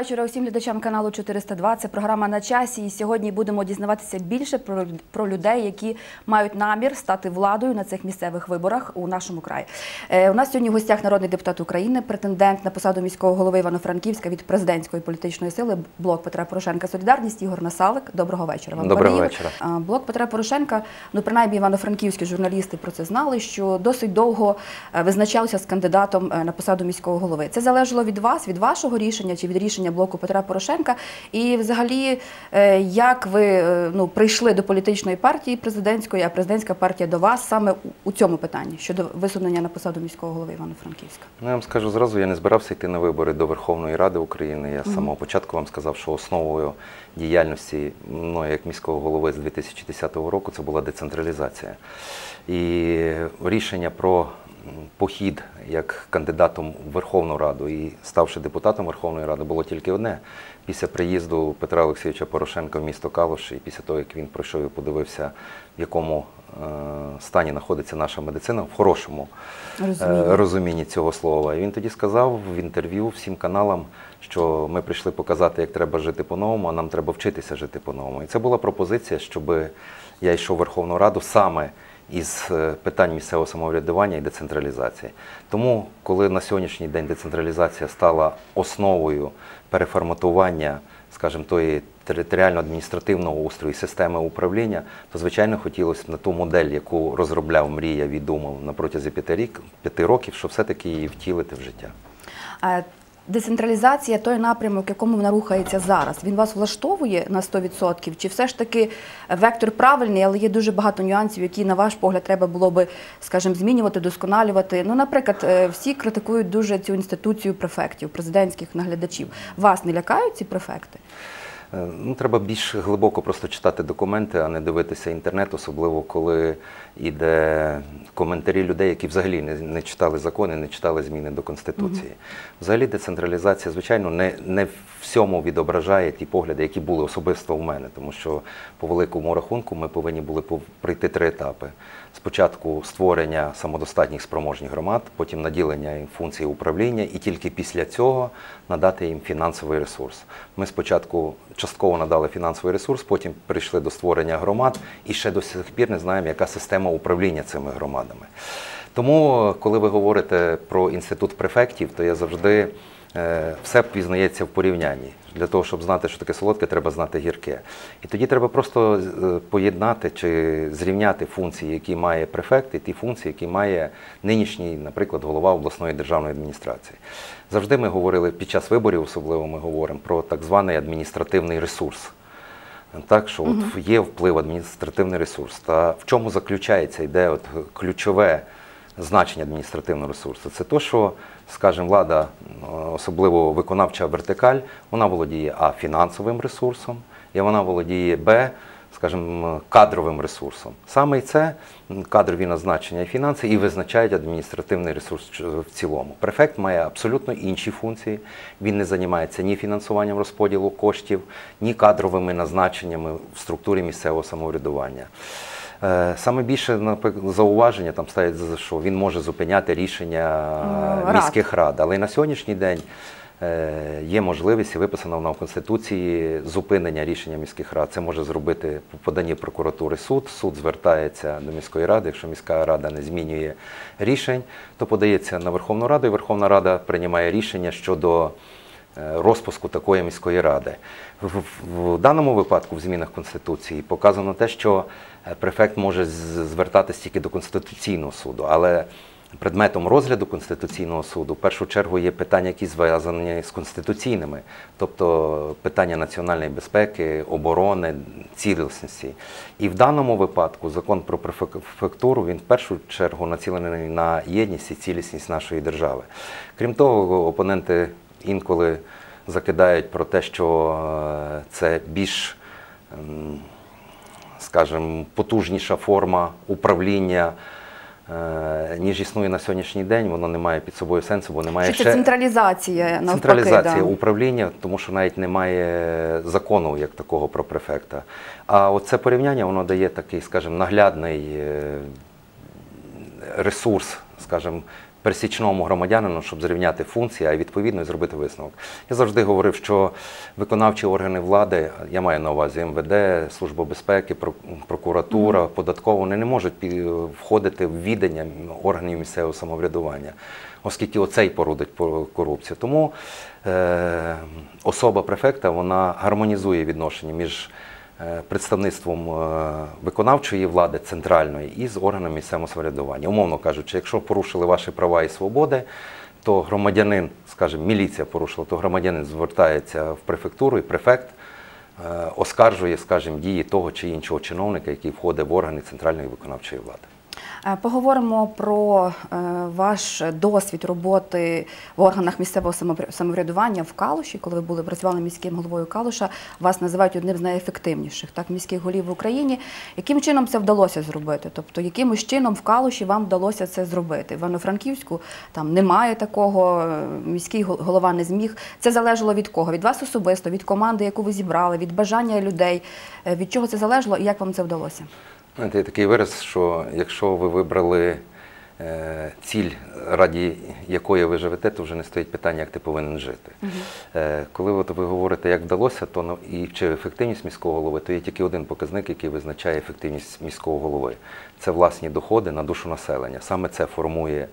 вечора усім глядачам каналу 402. Це програма на часі. І сьогодні будемо дізнаватися більше про, про людей, які мають намір стати владою на цих місцевих виборах у нашому краї. Е, у нас сьогодні в гостях народний депутат України, претендент на посаду міського голови Івано-Франківська від президентської політичної сили блок Петра Порошенка Солідарність Ігор Насалик. Доброго вечора. Вам Доброго пане вечора. Блок Петра Порошенка, ну принаймні івано-франківські журналісти про це знали, що досить довго е, визначався з кандидатом е, на посаду міського голови. Це залежало від вас, від вашого рішення чи від рішення блоку Петра Порошенка. І взагалі, е, як ви е, ну, прийшли до політичної партії президентської, а президентська партія до вас саме у- цьому питанні щодо висунення на посаду міського голови Івано-Франківська? Ну, я вам скажу зразу, я не збирався йти на вибори до Верховної Ради України. Я з самого початку вам сказав, що основою діяльності мною як міського голови з 2010 року це була децентралізація. І рішення про похід як кандидатом в Верховну Раду і ставши депутатом Верховної Ради було тільки одне. Після приїзду Петра Олексійовича Порошенка в місто Калуш і після того, як він пройшов і подивився, в якому е, стані знаходиться наша медицина, в хорошому Розумінні. е, розумінні цього слова. І він тоді сказав в інтерв'ю всім каналам, що ми прийшли показати, як треба жити по-новому, а нам треба вчитися жити по-новому. І це була пропозиція, щоб я йшов в Верховну Раду саме із е, питань місцевого самоврядування і децентралізації. Тому, коли на сьогоднішній день децентралізація стала основою переформатування, скажімо, тої територіально-адміністративного устрою і системи управління, то звичайно хотілося б на ту модель, яку розробляв мріяв і на протязі п'яти років, щоб все-таки її втілити в життя. Децентралізація той напрямок, якому вона рухається зараз, він вас влаштовує на 100%? Чи все ж таки вектор правильний, але є дуже багато нюансів, які, на ваш погляд, треба було би, скажімо, змінювати, досконалювати? Ну, наприклад, е, всі критикують дуже цю інституцію префектів, президентських наглядачів. Вас не лякають ці префекти? Е, Ну, треба більш глибоко просто читати документи, а не дивитися інтернет, особливо коли йде коментарі людей, які взагалі не, не читали закони, не читали зміни до Конституції. Взагалі децентралізація, звичайно, не, не всьому відображає ті погляди, які були особисто в мене, тому що по великому рахунку ми повинні були пройти три етапи. Спочатку створення самодостатніх спроможних громад, потім наділення їм функцій управління, і тільки після цього надати їм фінансовий ресурс. Ми спочатку частково надали фінансовий ресурс, потім прийшли до створення громад і ще до сих пір не знаємо, яка система управління цими громадами. Тому, коли ви говорите про інститут префектів, то я завжди все пізнається в порівнянні. Для того, щоб знати, що таке солодке, треба знати гірке. І тоді треба просто е, поєднати чи зрівняти функції, які має префект, і ті функції, які має нинішній, наприклад, голова обласної державної адміністрації. Завжди ми говорили під час виборів, особливо ми говоримо про так званий адміністративний ресурс. Так, що от є вплив адміністративний ресурс. Та в чому заключається йде от ключове значення адміністративного ресурсу? Це то, що, скажімо, влада, е, особливо виконавча вертикаль, вона володіє а фінансовим ресурсом, і вона володіє Б, скажімо, кадровим ресурсом. Саме і це кадрові назначення і фінанси і визначають адміністративний ресурс в цілому. Префект має абсолютно інші функції. Він не займається ні фінансуванням розподілу коштів, ні кадровими назначеннями в структурі місцевого самоврядування. Е, Саме більше наприклад, зауваження там ставить, що він може зупиняти рішення Ну, е, рад. міських рад. Але на сьогоднішній день е, є можливість і виписана вона в Конституції зупинення рішення міських рад. Це може зробити по поданні прокуратури суд. Суд звертається до міської ради. Якщо міська рада не змінює рішень, то подається на Верховну Раду, і Верховна Рада приймає рішення щодо розпуску такої міської ради. В, даному випадку, в змінах Конституції, показано те, що е, префект може з- звертатись тільки до Конституційного суду, але предметом розгляду Конституційного суду в першу чергу є питання, які зв'язані з конституційними, тобто питання національної безпеки, оборони, цілісності. І в даному випадку закон про префектуру він в першу чергу націлений на єдність і цілісність нашої держави. Крім того, опоненти інколи закидають про те, що е, це більш, ем, скажімо, потужніша форма управління. е, Ніж існує на сьогоднішній день, воно не має під собою сенсу, бо немає Що це централізація навпаки? централізація да. управління, тому що навіть немає закону як такого про префекта. А оце порівняння воно дає такий, скажімо, наглядний е, ресурс, скажімо, пересічному громадянину, щоб зрівняти функції, а відповідно і зробити висновок. Я завжди говорив, що виконавчі органи влади, я маю на увазі МВД, Служба безпеки, прок- прокуратура, податкова, вони не можуть входити в відання органів місцевого самоврядування, оскільки оце й породить по- корупцію. Тому е, особа префекта вона гармонізує відношення між представництвом е, виконавчої влади центральної і з органами місцевого самоврядування. Умовно кажучи, якщо порушили ваші права і свободи, то громадянин, скажімо, міліція порушила, то громадянин звертається в префектуру і префект е, оскаржує, скажімо, дії того чи іншого чиновника, який входить в органи центральної виконавчої влади. Е, Поговоримо про е, ваш досвід роботи в органах місцевого самоврядування в Калуші, коли ви були працювали міським головою Калуша. Вас називають одним з найефективніших так міських голів в Україні. Яким чином це вдалося зробити? Тобто, якимось чином в Калуші вам вдалося це зробити? В Івано-Франківську там немає такого. е, Міський голова не зміг. Це залежало від кого? Від вас особисто, від команди, яку ви зібрали, від бажання людей. Від чого це залежало і як вам це вдалося? Знаєте, є такий вираз, що якщо ви вибрали е, ціль, раді якої ви живете, то вже не стоїть питання, як ти повинен жити. Угу. коли от ви говорите, як вдалося, то і чи ефективність міського голови, то є тільки один показник, який визначає ефективність міського голови. Це власні доходи на душу населення. Саме це формує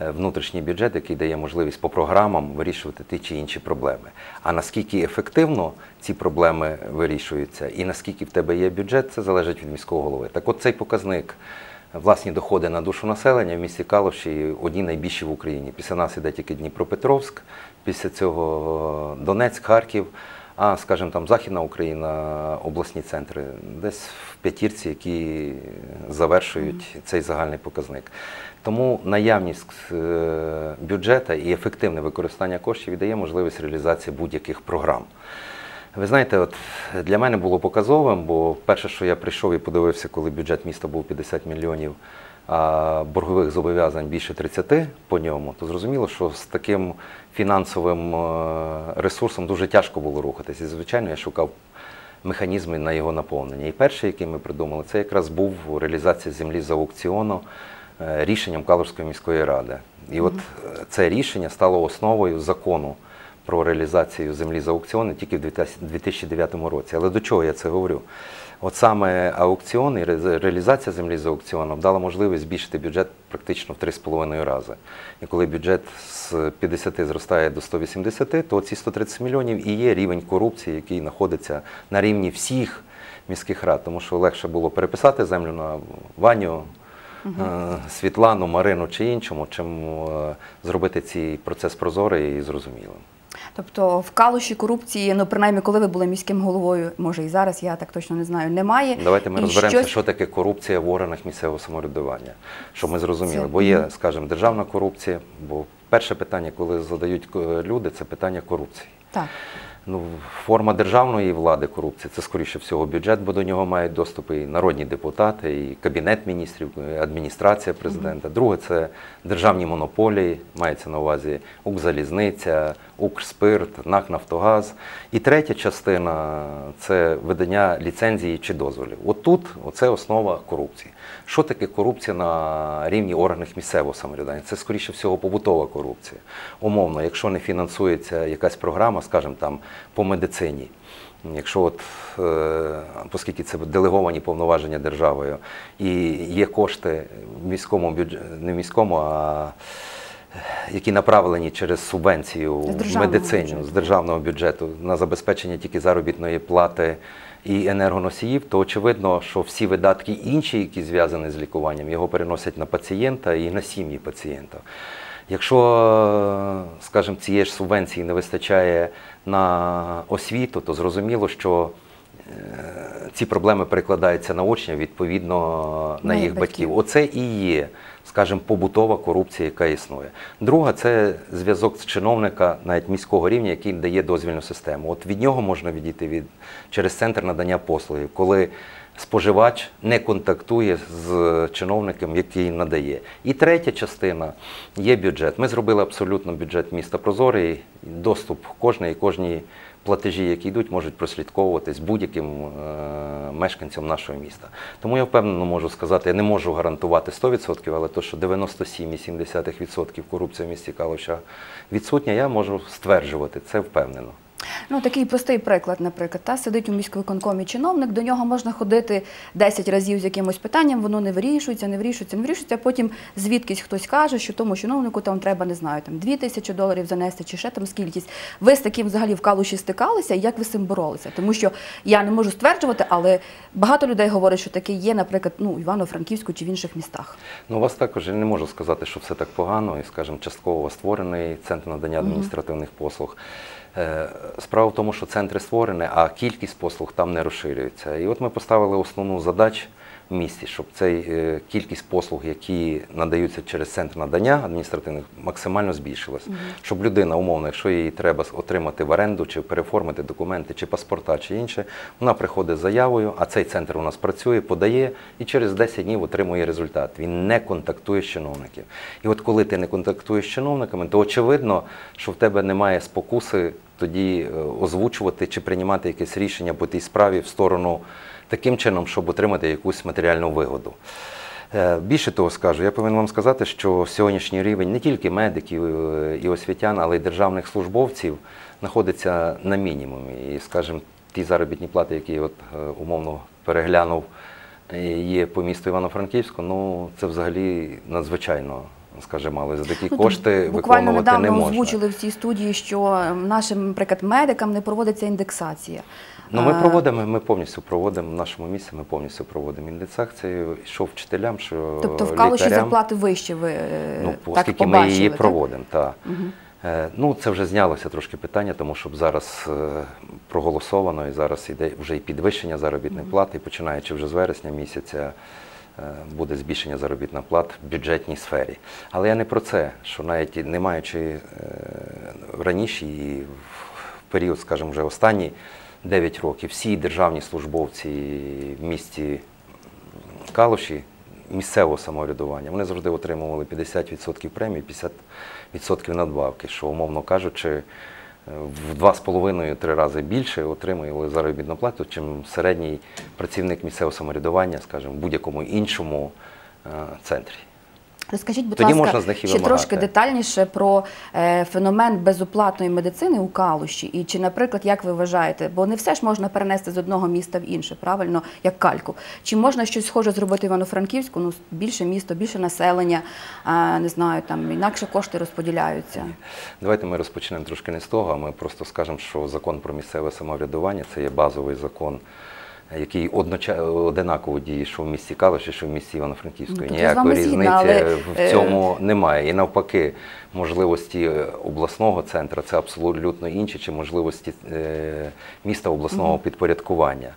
внутрішній бюджет, який дає можливість по програмам вирішувати ті чи інші проблеми. А наскільки ефективно ці проблеми вирішуються, і наскільки в тебе є бюджет, це залежить від міського голови. Так от цей показник. Власні доходи на душу населення в місті Калуші одні найбільші в Україні. Після нас іде тільки Дніпропетровськ, після цього Донецьк, Харків, а, скажімо, там Західна Україна, обласні центри, десь в п'ятірці, які завершують цей загальний показник. Тому наявність е, бюджету і ефективне використання коштів дає можливість реалізації будь-яких програм. Ви знаєте, от для мене було показовим, бо перше, що я прийшов і подивився, коли бюджет міста був 50 мільйонів, а боргових зобов'язань більше 30 по ньому, то зрозуміло, що з таким фінансовим е, ресурсом дуже тяжко було рухатись. І, звичайно, я шукав механізми на його наповнення. І перший, який ми придумали, це якраз був реалізація землі за аукціону рішенням Калужської міської ради. І от е, це рішення стало основою закону про реалізацію землі за аукціони тільки в 2009 році. Але до чого я це говорю? От саме аукціон і реалізація землі за аукціоном дала можливість збільшити бюджет практично в 3,5 рази. І коли бюджет з 50 зростає до 180, то ці 130 мільйонів і є рівень корупції, який знаходиться на рівні всіх міських рад, тому що легше було переписати землю на Ваню, е, Світлану, Марину чи іншому, чим е, зробити цей процес прозорий і зрозумілим. Тобто в калуші корупції, ну принаймні, коли ви були міським головою, може і зараз, я так точно не знаю, немає. Давайте ми І розберемося, щось- що таке корупція в органах місцевого самоврядування, щоб ми зрозуміли. Це- Бо є, скажімо, державна корупція, бо перше питання, коли задають е, люди, це питання корупції. Так. Ну, форма державної влади корупції це скоріше всього бюджет, бо до нього мають доступ і народні депутати, і кабінет міністрів, і адміністрація президента. Друге це державні монополії, мається на увазі Укрзалізниця, Укрспирт, НАК Нафтогаз. І третя частина це видання ліцензії чи дозволів. От тут оце основа корупції. Що таке корупція на рівні органів місцевого самоврядування? Це скоріше всього побутова корупція. Умовно, якщо не фінансується якась програма, скажімо там по медицині. Якщо от, е, оскільки це делеговані повноваження державою, і є кошти в міському бюджеті, не в міському, а які направлені через субвенцію в бюджету. з державного бюджету на забезпечення тільки заробітної плати і енергоносіїв, то очевидно, що всі видатки інші, які зв'язані з лікуванням, його переносять на пацієнта і на сім'ї пацієнта. Якщо, скажімо, цієї ж субвенції не вистачає на освіту, то зрозуміло, що е, ці проблеми перекладаються на учня відповідно на, На їх їх батьків. батьків. Оце і є, скажімо, побутова корупція, яка існує. Друга це зв'язок з чиновника навіть міського рівня, який дає дозвільну систему. От від нього можна відійти від через центр надання послуги, коли споживач не контактує з чиновником, який надає. І третя частина є бюджет. Ми зробили абсолютно бюджет міста Прозорий. Доступ кожної, кожній платежі, які йдуть, можуть прослідковуватись будь-яким е, мешканцям нашого міста. Тому я впевнено можу сказати, я не можу гарантувати 100%, але то, що 97,7% корупція в місті Калуша відсутня, я можу стверджувати це впевнено. Ну, такий простий приклад, наприклад, та сидить у міськвиконкомі чиновник, до нього можна ходити 10 разів з якимось питанням, воно не вирішується, не вирішується, не вирішується. а Потім звідкись хтось каже, що тому чиновнику там треба, не знаю, там 2 тисячі доларів занести чи ще там скількись. Ви з таким взагалі в калуші стикалися, і як ви з цим боролися? Тому що я не можу стверджувати, але багато людей говорять, що таке є, наприклад, ну, Івано-Франківську чи в інших містах. Ну, у вас також я не можу сказати, що все так погано, і, скажімо, частково створений центр надання адміністративних послуг. Е, Справа в тому, що центри створені, а кількість послуг там не розширюється. І от ми поставили основну задачу місті, щоб цей е, кількість послуг, які надаються через центр надання адміністративних, максимально збільшилась. Щоб людина, умовно, якщо їй треба отримати в оренду, чи переформити документи, чи паспорта, чи інше, вона приходить з заявою, а цей центр у нас працює, подає і через 10 днів отримує результат. Він не контактує з чиновників. І от коли ти не контактуєш з чиновниками, то очевидно, що в тебе немає спокуси тоді е, озвучувати чи приймати якесь рішення по тій справі в сторону таким чином, щоб отримати якусь матеріальну вигоду. Е, Більше того скажу, я повинен вам сказати, що сьогоднішній рівень не тільки медиків е, і освітян, але й державних службовців знаходиться на мінімумі. І, скажімо, ті заробітні плати, які от е, умовно переглянув, є по місту Івано-Франківську, ну це взагалі надзвичайно, скажімо, але за такі Ну, кошти буквально виконувати недавно не можна. озвучили в цій студії, що е, нашим, наприклад, медикам не проводиться індексація. Ну, ми проводимо, ми повністю проводимо в нашому місці, ми повністю проводимо індексацію, що вчителям, що Тобто в Калуші лікарям. зарплати вищі ви е, Ну, так побачили, ми її так? проводимо, так. Е, Ну, це вже знялося трошки питання, тому що зараз е, проголосовано і зараз іде вже і підвищення заробітної плати, і починаючи вже з вересня місяця. Е, Буде збільшення заробітних плат в бюджетній сфері. Але я не про це, що навіть не маючи е, раніше і в період, скажімо, вже останні 9 років, всі державні службовці в місті Калуші місцевого самоврядування, вони завжди отримували 50% премії, 50% надбавки, що, умовно кажучи, в 2,5-3 рази більше отримували заробітну плату, чим середній працівник місцевого самоврядування, скажімо, в будь-якому іншому е, центрі. Розкажіть, будь Тоді ласка, ще вимагати. трошки детальніше про е, феномен безоплатної медицини у Калуші. І чи, наприклад, як ви вважаєте, бо не все ж можна перенести з одного міста в інше, правильно, як кальку. Чи можна щось схоже зробити в Івано-Франківську? Ну, більше місто, більше населення, не знаю, там інакше кошти розподіляються. Давайте ми розпочнемо трошки не з того, а ми просто скажемо, що закон про місцеве самоврядування це є базовий закон, який одноча... одинаково діє, що в місті Калиші, що в місті Івано-Франківської. Ну, Ніякої різниці але, в е, цьому немає. І навпаки, можливості обласного центру це абсолютно інші, чи можливості е, міста обласного підпорядкування.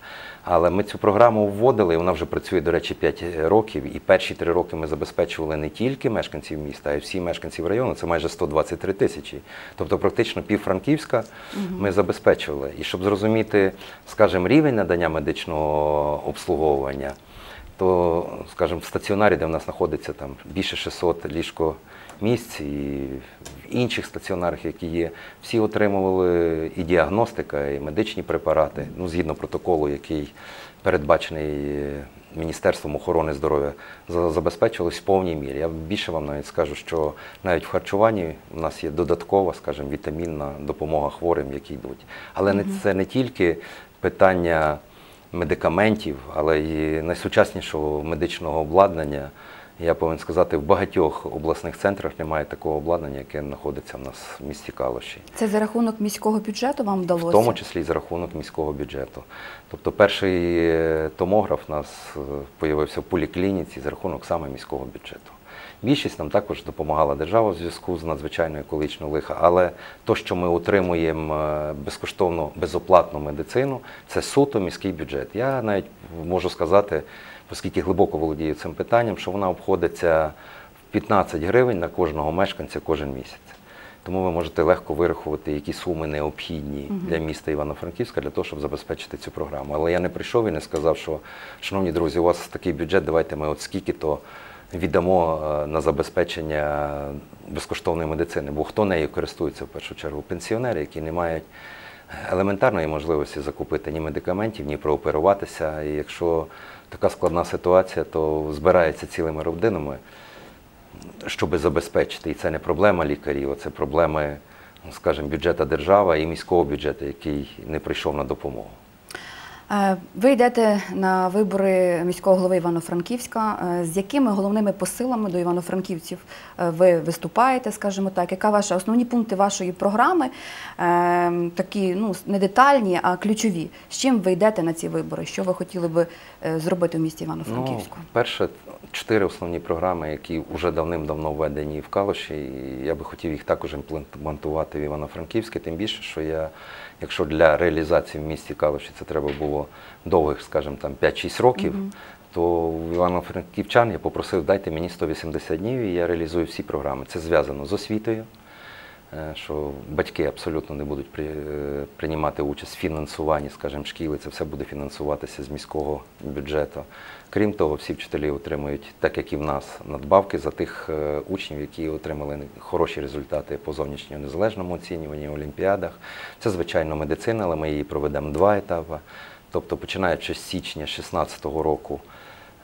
Але ми цю програму вводили, вона вже працює, до речі, 5 років. І перші 3 роки ми забезпечували не тільки мешканців міста, а й всі мешканців району. Це майже 123 тисячі. Тобто, практично пів Франківська ми забезпечували. І щоб зрозуміти, скажімо, рівень надання медичного обслуговування, то, скажімо, в стаціонарі, де в нас знаходиться там більше 600 ліжко місць, і інших стаціонарах, які є, всі отримували і діагностика, і медичні препарати, ну, згідно протоколу, який передбачений Міністерством охорони здоров'я, за- забезпечувалось в повній мірі. Я більше вам навіть скажу, що навіть в харчуванні у нас є додаткова, скажімо, вітамінна допомога хворим, які йдуть. Але не це не тільки питання медикаментів, але й найсучаснішого медичного обладнання. Я повинен сказати, в багатьох обласних центрах немає такого обладнання, яке знаходиться в нас в місті Калуші. Це за рахунок міського бюджету вам вдалося? В тому числі і за рахунок міського бюджету. Тобто перший е, томограф у нас з'явився в поліклініці за рахунок саме міського бюджету. Більшість нам також допомагала держава в зв'язку з надзвичайною екологічною лиха, але то, що ми отримуємо е, безкоштовно безоплатну медицину, це суто міський бюджет. Я навіть можу сказати, оскільки глибоко володію цим питанням, що вона обходиться в 15 гривень на кожного мешканця кожен місяць. Тому ви можете легко вирахувати, які суми необхідні для міста Івано-Франківська для того, щоб забезпечити цю програму. Але я не прийшов і не сказав, що, шановні друзі, у вас такий бюджет, давайте ми от скільки-то віддамо е, на забезпечення безкоштовної медицини. Бо хто нею користується в першу чергу? Пенсіонери, які не мають елементарної можливості закупити ні медикаментів, ні прооперуватися. І якщо така складна ситуація, то збирається цілими родинами, щоб забезпечити. І це не проблема лікарів, а це проблеми, ну, скажімо, бюджету держави і міського бюджету, який не прийшов на допомогу. Е, Ви йдете на вибори міського голови Івано-Франківська. Е, З якими головними посилами до івано-франківців е, ви виступаєте, скажімо так? Яка ваша основні пункти вашої програми? Такі ну не детальні, а ключові. З чим ви йдете на ці вибори? Що ви хотіли би зробити в місті Івано-Франківську? Ну, перше, чотири основні програми, які вже давним-давно введені в Калуші, і я би хотів їх також імплементувати в Івано-Франківське, тим більше, що я, якщо для реалізації в місті Калуші це треба було довгих, скажімо, там 5-6 років, то в Івано-Франківчан я попросив, дайте мені 180 днів, і я реалізую всі програми. Це зв'язано з освітою. е, Що батьки абсолютно не будуть при, е, приймати участь в фінансуванні, скажімо, шкіли, це все буде фінансуватися з міського бюджету. Крім того, всі вчителі отримують, так як і в нас, надбавки за тих е, учнів, які отримали хороші результати по зовнішньому незалежному оцінюванні, олімпіадах. Це, звичайно, медицина, але ми її проведемо два етапи. Тобто, починаючи з січня 2016 року,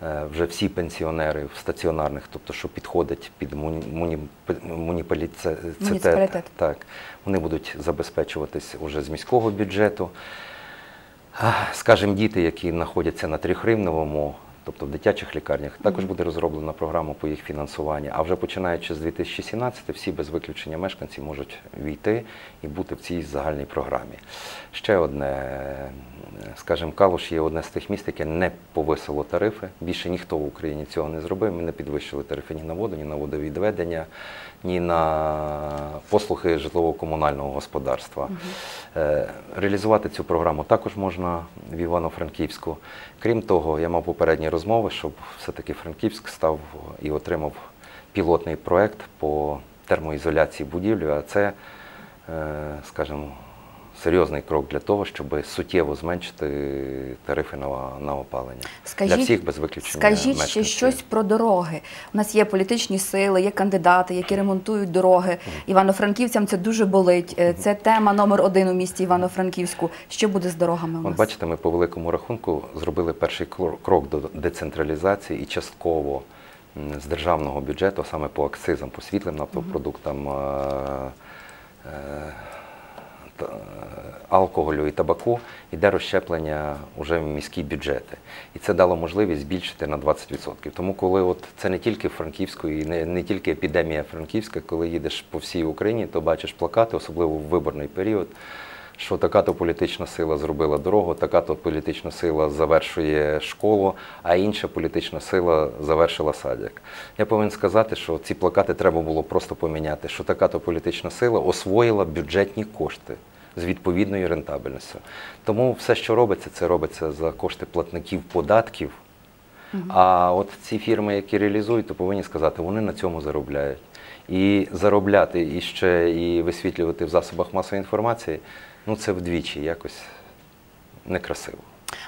е, вже всі пенсіонери в стаціонарних, тобто, що підходять під муні, муні, муніципалітет, так, вони будуть забезпечуватись уже з міського бюджету. Скажімо, діти, які знаходяться на Трихривневому, тобто в дитячих лікарнях, також буде розроблена програма по їх фінансуванню. А вже починаючи з 2017, всі без виключення мешканці можуть війти і бути в цій загальній програмі. Ще одне, скажімо, Калуш є одне з тих міст, яке не повисило тарифи. Більше ніхто в Україні цього не зробив. Ми не підвищили тарифи ні на воду, ні на водовідведення, ні на послуги житлово-комунального господарства. Е, Реалізувати цю програму також можна в Івано-Франківську. Крім того, я мав попередні розмови, щоб все-таки Франківськ став і отримав пілотний проект по термоізоляції будівлі, а це, е, скажімо, серйозний крок для того, щоб суттєво зменшити тарифи на, на опалення. для всіх без виключення. Скажіть ще мешканців. щось про дороги. У нас є політичні сили, є кандидати, які ремонтують дороги. Івано-Франківцям це дуже болить. Е, Це тема номер один у місті Івано-Франківську. Що буде з дорогами у От бачите, ми по великому рахунку зробили перший кро- крок до децентралізації і частково з державного бюджету, саме по акцизам, по світлим нафтопродуктам, та- е, алкоголю і табаку, йде розщеплення вже в міські бюджети. І це дало можливість збільшити на 20%. Тому коли от це не тільки Франківську і не, не тільки епідемія Франківська, коли їдеш по всій Україні, то бачиш плакати, особливо в виборний період що така-то політична сила зробила дорогу, така-то політична сила завершує школу, а інша політична сила завершила садик. Я повинен сказати, що ці плакати треба було просто поміняти, що така-то політична сила освоїла бюджетні кошти з відповідною рентабельністю. Тому все, що робиться, це робиться за кошти платників податків. А от ці фірми, які реалізують, то повинні сказати, вони на цьому заробляють. І заробляти і ще і висвітлювати в засобах масової інформації, ну це вдвічі якось некрасиво.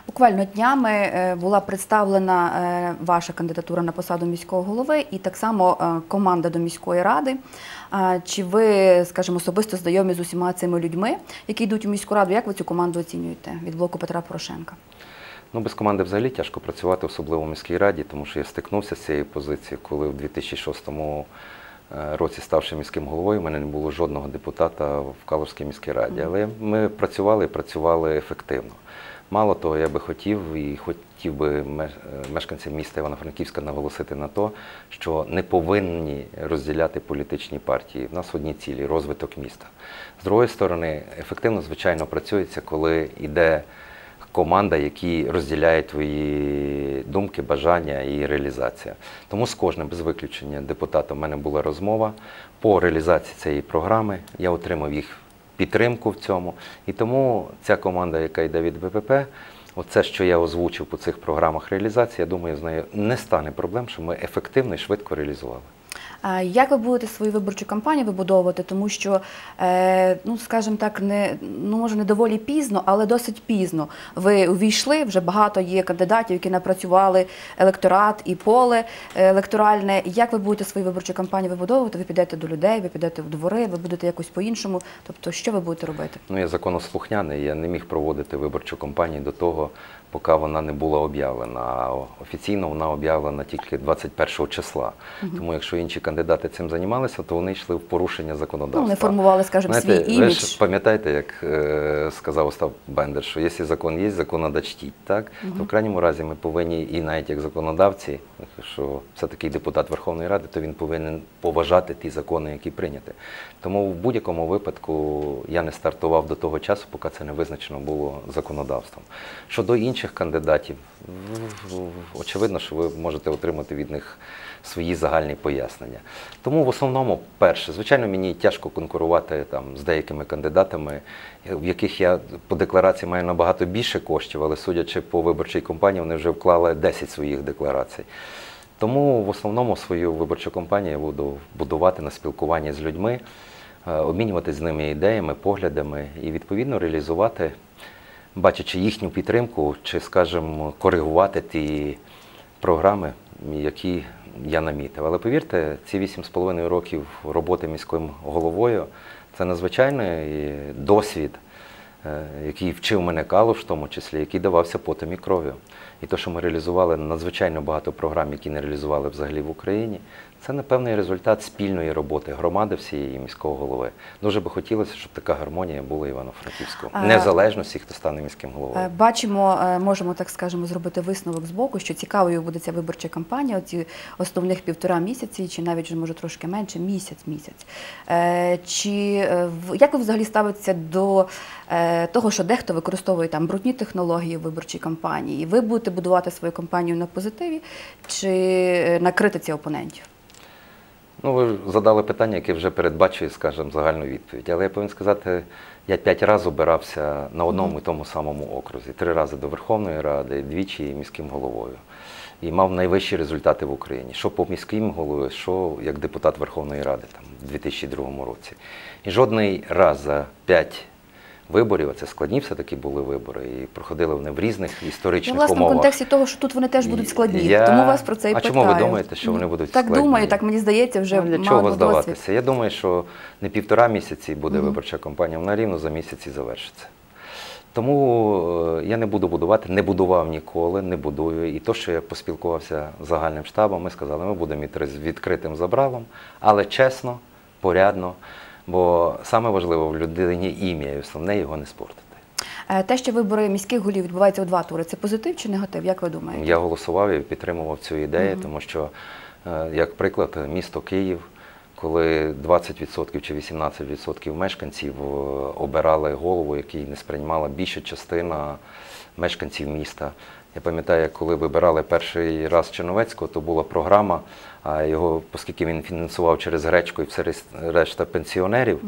Буквально днями е, була представлена е, ваша кандидатура на посаду міського голови і так само е, команда до міської ради. Чи ви, скажімо, особисто знайомі з усіма цими людьми, які йдуть у міську раду? Як ви цю команду оцінюєте від блоку Петра Порошенка? Ну, без команди взагалі тяжко працювати, особливо в міській раді, тому що я стикнувся з цією позицією, коли в 2006 е, році, ставши міським головою, в мене не було жодного депутата в Калужській міській раді. Але ми працювали і працювали ефективно. Мало того, я би хотів і хотів би е, мешканцям міста Івано-Франківська наголосити на те, що не повинні розділяти політичні партії. В нас одні цілі розвиток міста. З другої сторони, ефективно, звичайно, працюється, коли йде команда, які розділяють твої думки, бажання і реалізація. Тому з кожним без виключення депутатом в мене була розмова по реалізації цієї програми. Я отримав їх підтримку в цьому. І тому ця команда, яка йде від ВПП, оце, що я озвучив по цих програмах реалізації, я думаю, з нею не стане проблем, що ми ефективно і швидко реалізували. Як ви будете свою виборчу кампанію вибудовувати? Тому що, е, ну скажімо так, не ну може не доволі пізно, але досить пізно. Ви увійшли. Вже багато є кандидатів, які напрацювали електорат і поле е, електоральне. Як ви будете свою виборчу кампанію вибудовувати? Ви підете до людей, ви підете в двори, ви будете якось по-іншому. Тобто, що ви будете робити? Ну, я законослухняний, я не міг проводити виборчу кампанію до того, поки вона не була об'явлена. Офіційно вона об'явлена тільки 21 числа. Тому якщо інші кандидати цим займалися, то вони йшли в порушення законодавства. Ну, вони формували, скажімо, Знаєте, свій ви імідж. ж пам'ятаєте, як е, сказав Остап Бендер, що якщо закон є, закон треба чтіть, так? То в крайньому разі ми повинні, і навіть як законодавці, що все-таки депутат Верховної Ради, то він повинен поважати ті закони, які прийняті. Тому в будь-якому випадку я не стартував до того часу, поки це не визначено було законодавством. Щодо інших кандидатів, в- в- очевидно, що ви можете отримати від них свої загальні пояснення. Тому в основному, перше, звичайно, мені тяжко конкурувати там з деякими кандидатами, в яких я по декларації маю набагато більше коштів, але судячи по виборчій кампанії, вони вже вклали 10 своїх декларацій. Тому в основному свою виборчу кампанію я буду будувати на спілкуванні з людьми, е, обмінюватися з ними ідеями, поглядами і відповідно реалізувати, бачачи їхню підтримку, чи, скажімо, коригувати ті програми, які я намітив. Але повірте, ці 8,5 років роботи міським головою це надзвичайний досвід, е, який вчив мене Калуш, в тому числі, який давався потом і кров'ю. І те, що ми реалізували надзвичайно багато програм, які не реалізували взагалі в Україні, це напевний результат спільної роботи громади всієї міського голови. Дуже би хотілося, щоб така гармонія була Івано-Франківського, А- незалежно всіх, хто стане міським Е, головою. Бачимо, е, можемо так скажемо, зробити висновок з боку, що цікавою буде ця виборча кампанія, оці основних півтора місяці, чи навіть може трошки менше, місяць, місяць. Е, Чи е, як ви взагалі ставитеся до е, того, що дехто використовує там брудні технології в виборчій кампанії? Ви будете будувати свою кампанію на позитиві чи е, на критиці опонентів? Ну, ви задали питання, яке вже передбачує, скажімо, загальну відповідь. Але я повинен сказати, я п'ять разів обирався на одному і тому самому окрузі. Три рази до Верховної Ради, двічі міським головою. І мав найвищі результати в Україні. Що по міським головою, що як депутат Верховної Ради там, у 2002 році. І жодний раз за п'ять виборів, а це складні все-таки були вибори, і проходили вони в різних Ну, історичних власне, в контексті того, що тут вони теж будуть складні, Я- тому вас про це і А питаю. чому ви думаєте, що вони будуть так складні? думаю, так мені здається, вже Ну, для мало чого досвід. здаватися? Я думаю, що не півтора місяці буде виборча кампанія, вона рівно за місяць і завершиться. Тому е, я не буду будувати, не будував ніколи, не будую. І то, що я поспілкувався з загальним штабом, ми сказали, ми будемо йти з відкритим забралом, але чесно, порядно. Бо саме важливо в людині ім'я, і основне його не спортити. Е, Те, що вибори міських голів відбуваються у два тури, це позитив чи негатив? Як ви думаєте? Я голосував і підтримував цю ідею, тому що, е, як приклад, місто Київ, коли 20% чи 18% мешканців е, обирали голову, який не сприймала більша частина мешканців міста. Я пам'ятаю, коли вибирали перший раз Черновецького, то була програма, а його, оскільки він фінансував через гречку і все решта пенсіонерів,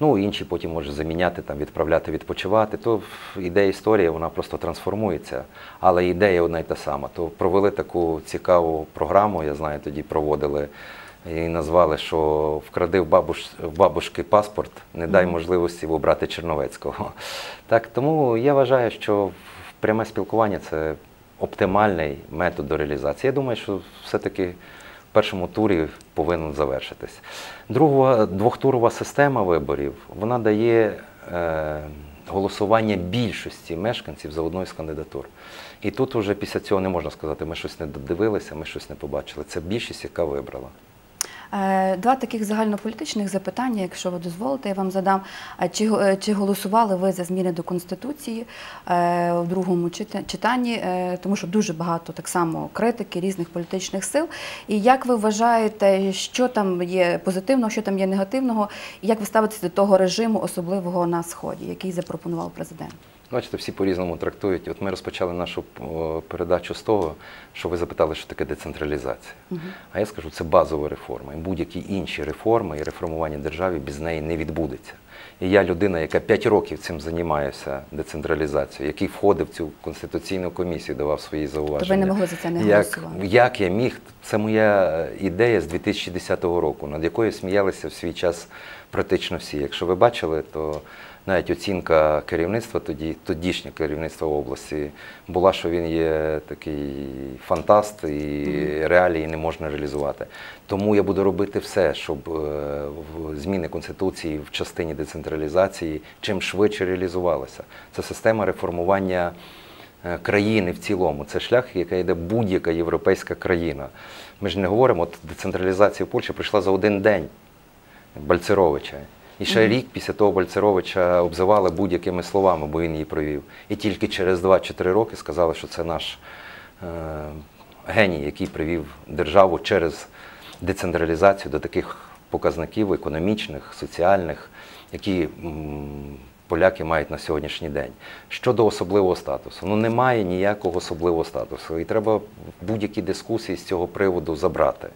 ну інші потім може заміняти, там, відправляти відпочивати, то ідея історія вона просто трансформується. Але ідея одна й та сама. То провели таку цікаву програму, я знаю, тоді проводили. І назвали, що вкради в, бабуш, бабушки паспорт, не дай можливості обрати Черновецького. Так, тому я вважаю, що пряме спілкування це оптимальний метод до реалізації. Я думаю, що все-таки в першому турі повинен завершитись. Друга двохтурова система виборів вона дає е, голосування більшості мешканців за одною з кандидатур. І тут уже після цього не можна сказати, ми щось не додивилися, ми щось не побачили. Це більшість, яка вибрала. Е, Два таких загальнополітичних запитання, якщо ви дозволите, я вам задам. Чи, е, чи голосували ви за зміни до Конституції е, у другому читанні? Тому що дуже багато так само критики різних політичних сил. І як ви вважаєте, що там є позитивного, що там є негативного, і як ви ставитеся до того режиму особливого на Сході, який запропонував президент? Бачите, всі по-різному трактують. От ми розпочали нашу передачу з того, що ви запитали, що таке децентралізація. А я скажу, це базова реформа. І будь-які інші реформи і реформування держави без неї не відбудеться. І я людина, яка 5 років цим займаюся децентралізацією, який входив в цю конституційну комісію, давав свої зауваження. То ви не могли за це не як, голосувати? як я міг? Це моя ідея з 2010 року, над якою сміялися в свій час практично всі. Якщо ви бачили, то навіть оцінка керівництва тоді, тодішнє керівництво області була, що він є такий фантаст і реалії не можна реалізувати. Тому я буду робити все, щоб е, зміни конституції в частині децентралізації чим швидше реалізувалися. Це система реформування е, країни в цілому. Це шлях, який йде будь-яка європейська країна. Ми ж не говоримо, от децентралізація в Польщі прийшла за один день Бальцеровича. І ще рік після того Бальцеровича обзивали будь-якими словами, бо він її провів. І тільки через 2 чи 3 роки сказали, що це наш е, геній, який привів державу через децентралізацію до таких показників економічних, соціальних, які м, поляки мають на сьогоднішній день. Щодо особливого статусу, ну немає ніякого особливого статусу. І треба будь-які дискусії з цього приводу забрати.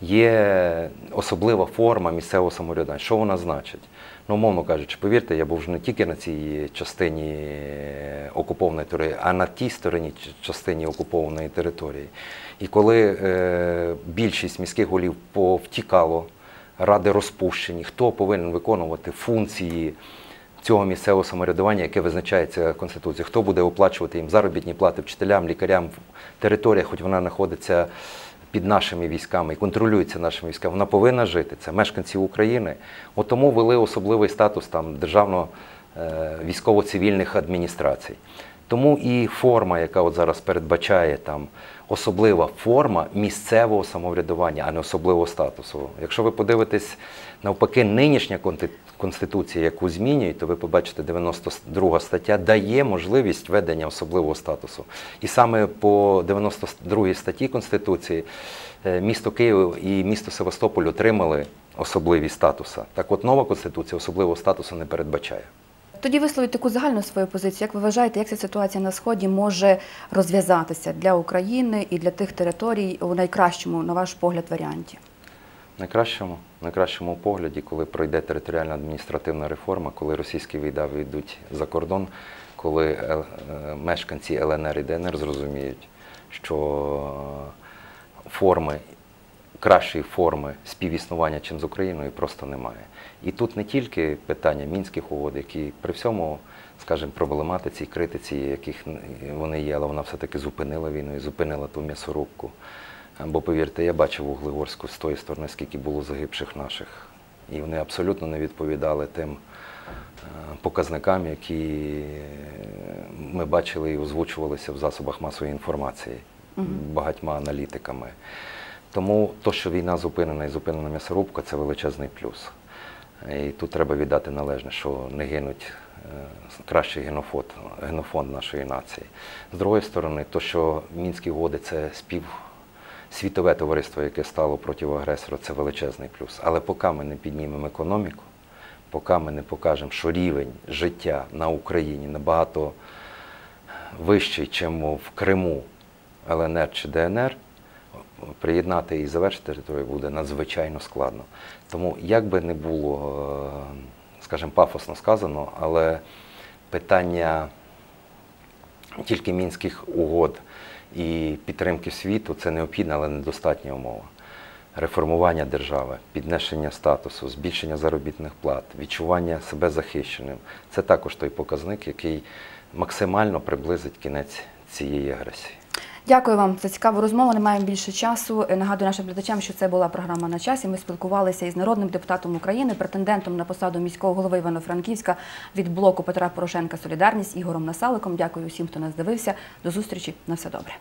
Є особлива форма місцевого самоврядування. Що вона значить? Ну, умовно кажучи, повірте, я був вже не тільки на цій частині окупованої території, а на тій стороні частині окупованої території. І коли е, більшість міських голів повтікало, ради розпущені, хто повинен виконувати функції цього місцевого самоврядування, яке визначається Конституцією, хто буде оплачувати їм заробітні плати вчителям, лікарям в територіях, хоч вона знаходиться під нашими військами і контролюється нашими військами, вона повинна жити. Це мешканці України. От тому ввели особливий статус там державно е, військово-цивільних адміністрацій. Тому і форма, яка от зараз передбачає там особлива форма місцевого самоврядування, а не особливого статусу. Якщо ви подивитесь навпаки, нинішня конституція, яку змінюють, то ви побачите 92 стаття дає можливість введення особливого статусу. І саме по 92 статті Конституції е, місто Київ і місто Севастополь отримали особливі статуси. Так от нова конституція особливого статусу не передбачає. Тоді висловіть таку загальну свою позицію. Як ви вважаєте, як ця ситуація на сході може розв'язатися для України і для тих територій у найкращому, на ваш погляд, варіанті? Найкращому, найкращому погляді, коли пройде територіальна адміністративна реформа, коли російські війська вийдуть за кордон, коли е, е, мешканці ЛНР і ДНР зрозуміють, що форми, кращої форми співіснування, чим з Україною, просто немає. І тут не тільки питання мінських угод, які при всьому, скажімо, проблематиці і критиці, яких вони є, але вона все-таки зупинила війну і зупинила ту м'ясорубку. Бо повірте, я бачив Углегорську з тої сторони, скільки було загибших наших. І вони абсолютно не відповідали тим е, показникам, які ми бачили і озвучувалися в засобах масової інформації багатьма аналітиками. Тому то, що війна зупинена і зупинена м'ясорубка, це величезний плюс. І тут треба віддати належне, що не гинуть е, кращий генофонд, генофонд нашої нації. З другої сторони, то, що Мінські угоди це спів світове товариство, яке стало проти агресора, це величезний плюс. Але поки ми не піднімемо економіку, поки ми не покажемо, що рівень життя на Україні набагато вищий, ніж в Криму, ЛНР чи ДНР, приєднати і завершити територію буде надзвичайно складно. Тому, як би не було, е, скажімо, пафосно сказано, але питання тільки мінських угод і підтримки світу це необхідна, але недостатня умова. Реформування держави, піднесення статусу, збільшення заробітних плат, відчування себе захищеним це також той показник, який максимально приблизить кінець цієї агресії. Дякую вам за цікаву розмову. Не маємо більше часу. Е, Нагадую нашим глядачам, що це була програма на часі. Ми спілкувалися із народним депутатом України, претендентом на посаду міського голови Івано-Франківська від блоку Петра Порошенка Солідарність Ігорем Насаликом. Дякую усім, хто нас дивився. До зустрічі. На все добре.